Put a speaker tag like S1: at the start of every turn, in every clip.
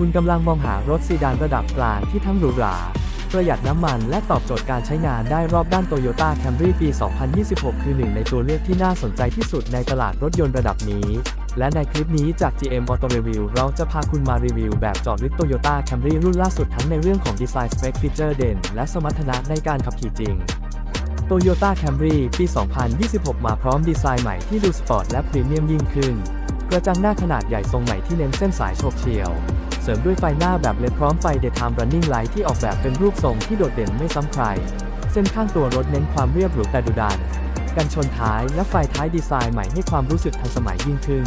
S1: คุณกำลังมองหารถซีดานระดับกลางที่ทั้งหรูหราประหยัดน้ำมันและตอบโจทย์การใช้งานได้รอบด้าน Toyota Camry ปี 2026 คือหนึ่งในตัวเลือกที่น่าสนใจที่สุดในตลาดรถยนต์ระดับนี้ และในคลิปนี้จาก GM Auto Review เราจะพาคุณมารีวิวแบบจาะลึก Toyota Camry รุ่นล่าสุดทั้งในเรื่องของดีไซน์สเปคฟีเจอร์เด่น และสมรรถนะในการขับขี่จริง Toyota Camry ปี 2026 มาพร้อมดีไซน์ใหม่ที่ดูสปอร์ตและพรีเมียมยิ่งขึ้น กระจังหน้าขนาดใหญ่ทรงใหม่ที่เน้นเส้นสายโฉบเฉี่ยว เสริมด้วยไฟหน้าแบบเลดพร้อมไฟ Daytime Running Light ที่ออกแบบเป็นรูปทรงที่โดดเด่นไม่ซ้ำใคร เส้นข้างตัวรถเน้นความเรียบหรูแต่ดุดัน กันชนท้ายและไฟท้ายดีไซน์ใหม่ให้ความรู้สึกทันสมัยยิ่งขึ้น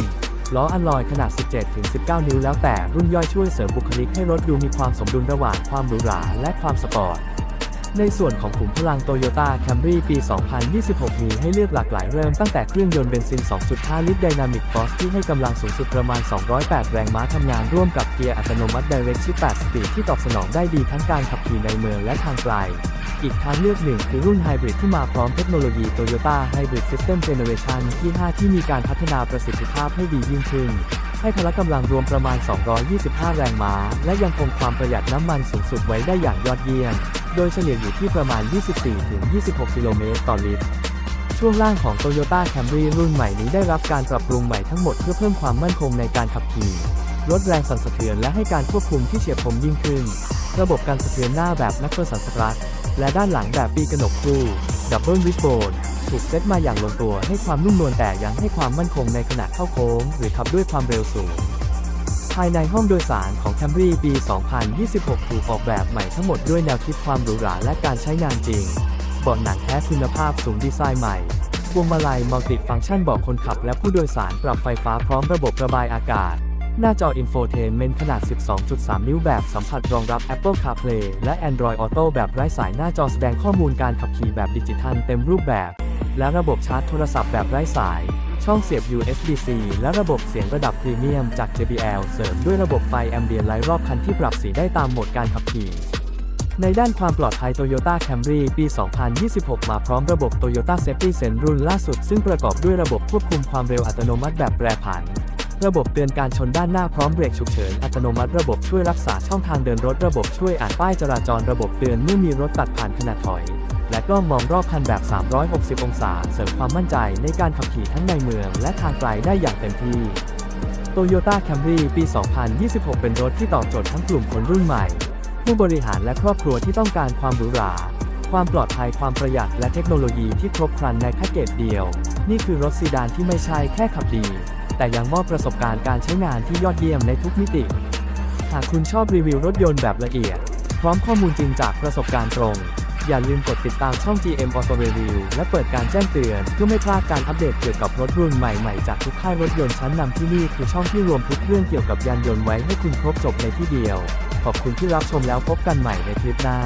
S1: ล้ออัลลอยขนาด 17-19 นิ้วแล้วแต่รุ่นย่อยช่วยเสริมบุคลิกให้รถดูมีความสมดุลระหว่างความหรูหราและความสปอร์ต ในส่วนของขุมพลัง Toyota Camry ปี 2026 มีให้เลือกหลากหลายเริ่มตั้งแต่เครื่องยนต์เบนซิน 2.5 ลิตร Dynamic Force ที่ให้กำลังสูงสุดประมาณ 208 แรงม้าทำงานร่วมกับเกียร์อัตโนมัติ Direct Shift 8 Speed ที่ตอบสนองได้ดีทั้งการขับขี่ในเมืองและทางไกล อีกทางเลือกหนึ่งคือรุ่นไฮบริดที่มาพร้อมเทคโนโลยี Toyota Hybrid System Generation ที่ 5 ที่มีการพัฒนาประสิทธิภาพให้ดียิ่งขึ้นให้พละกำลังรวมประมาณ 225 แรงม้า และยังคงความประหยัดน้ำมันสูงสุดไว้ได้อย่างยอดเยี่ยม โดยเฉลี่ยอยู่ที่ประมาณ 24-26 กิโลเมตรต่อลิตร ช่วงล่างของ Toyota Camry รุ่นใหม่นี้ได้รับการปรับปรุงใหม่ทั้งหมดเพื่อเพิ่มความมั่นคงในการขับขี่ลดแรงสั่นสะเทือนและให้การควบคุมที่เฉียบคมยิ่งขึ้น ระบบการสะเทือนหน้าแบบนักเพื่อสันสตรัทและด้านหลังแบบปีกระหนกคู่ดับเบิลวิ b โบนถูกเซตมาอย่างลงตัวให้ความนุ่มนวลแต่ยังให้ความมั่นคงในขณะเข้าโค้ง หรือขับด้วยความเร็วสูงายในห้องโดยสารของ Camry ปี 2026 ถูกออกแบบใหม่ทั้งหมดด้วยแนวคิดความหรูหราและการใช้งานจริงเบาะหนังแท้คุณภาพสูงดีไซน์ใหม่พวงมาลัยมัลติฟังก์ชันบาะคนขับและผู้โดยสารปรับไฟฟ้าพร้อมระบบระบายอากาศ หน้าจออินโฟเทนเมนต์ขนาด 12.3 นิ้วแบบสัมผัสรองรับ Apple CarPlay และ Android Auto แบบไร้สายหน้าจอแสดงข้อมูลการขับขี่แบบดิจิทัลเต็มรูปแบบ และระบบชาร์จโทรศัพท์แบบไร้สาย ช่องเสียบ USB-C และระบบเสียงระดับพรีเมียมจาก JBL เสริมด้วยระบบไฟแอมเบียนไลท์รอบคันที่ปรับสีได้ตามโหมดการขับขี่ในด้านความปลอดภัย Toyota Camry ปี 2026 มาพร้อมระบบ Toyota Safety Sense รุ่นล่าสุด ซึ่งประกอบด้วยระบบควบคุมความเร็วอัตโนมัติแบบแปรผัน ระบบเตือนการชนด้านหน้าพร้อมเบรกฉุกเฉินอัตโนมัติระบบช่วยรักษาช่องทางเดินรถระบบช่วยอ่านป้ายจราจรระบบเตือนเมื่อมีรถตัดผ่านขณะถอย และกล้องมองรอบคันแบบ 360 องศา เสริมความมั่นใจในการขับขี่ทั้งในเมือง และทางไกลได้อย่างเต็มที่ Toyota Camry ปี 2026 เป็นรถที่ตอบโจทย์ทั้งกลุ่มคนรุ่นใหม่ ผู้บริหารและครอบครัวที่ต้องการความหรูหรา ความปลอดภัยความประหยัดและเทคโนโลยีที่ครบครันในแพ็กเกจเดียว นี่คือรถซีดานที่ไม่ใช่แค่ขับดี แต่ยังมอบประสบการณ์การใช้งานที่ยอดเยี่ยมในทุกมิติ หากคุณชอบรีวิวรถยนต์แบบละเอียด พร้อมข้อมูลจริงจากประสบการณ์ตรง อย่าลืมกดติดตามช่อง GM Auto Review และเปิดการแจ้งเตือน เพื่อไม่พลาดการอัปเดตเกี่ยวกับรถรุ่นใหม่ๆ จากทุกค่ายรถยนต์ชั้นนำที่นี่คือช่องที่รวมทุกเรื่องเกี่ยวกับยานยนต์ไว้ให้คุณครบจบในที่เดียว ขอบคุณที่รับชมแล้วพบกันใหม่ในคลิปหน้า